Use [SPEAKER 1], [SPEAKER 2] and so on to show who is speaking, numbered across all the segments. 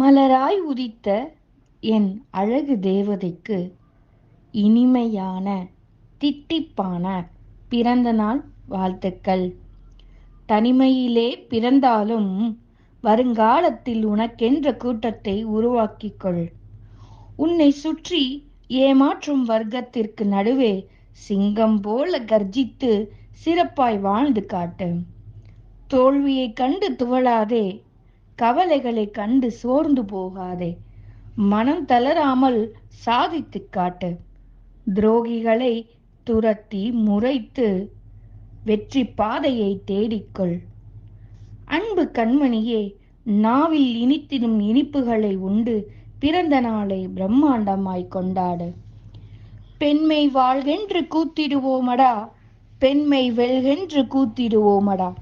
[SPEAKER 1] மலராய் உதித்த என் அழகு தேவதைக்கு இனிமையான தித்திப்பான பிறந்த நாள் வாழ்த்துக்கள். தனிமையிலே பிறந்தாலும் வருங்காலத்தில் உனக்கென்ற கூட்டத்தை உருவாக்கிக்கொள். உன்னை சுற்றி ஏமாற்றும் வர்க்கத்திற்கு நடுவே சிங்கம் போல கர்ஜித்து சிறப்பாய் வாழ்ந்து காட்டு. தோல்வியை கண்டு துவளாதே கவலைகளை கண்டு சோர்ந்து போகாதே. மனம் தளராமல் சாதித்து காட்டு. துரோகிகளை துரத்தி முறைத்து வெற்றி பாதையை தேடிக்கொள். அன்பு கண்மணியே நாவில் இனித்திடும் இனிப்புகளை உண்டு பிறந்த நாளை பிரம்மாண்டமாய் கொண்டாடு. பெண்மை வாழ்கென்று கூத்திடுவோமடா பெண்மை வெல்கென்று கூத்திடுவோமடா.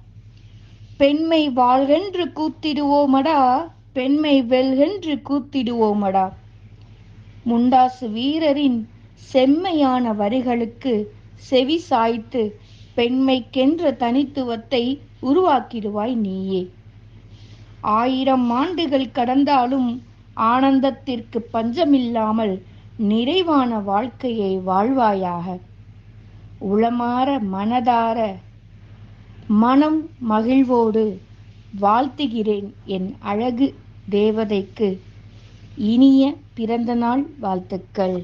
[SPEAKER 1] பெண்மை வாழ்கென்று கூத்திடுவோமடா பெண்மை வெல்கென்று கூத்திடுவோமடா. முண்டாசு வீரரின் செம்மையான வரிகளுக்கு செவி சாய்த்து பெண்மைக்கென்ற தனித்துவத்தை உருவாக்கிடுவாய் நீயே. ஆயிரம் ஆண்டுகள் கடந்தாலும் ஆனந்தத்திற்கு பஞ்சமில்லாமல் நிறைவான வாழ்க்கையை வாழ்வாயாக. உளமாற மனதார மனம் மகிழ்வோடு வாழ்த்துகிறேன் என் அழகு தேவதைக்கு. இனிய பிறந்தநாள் வாழ்த்துக்கள்.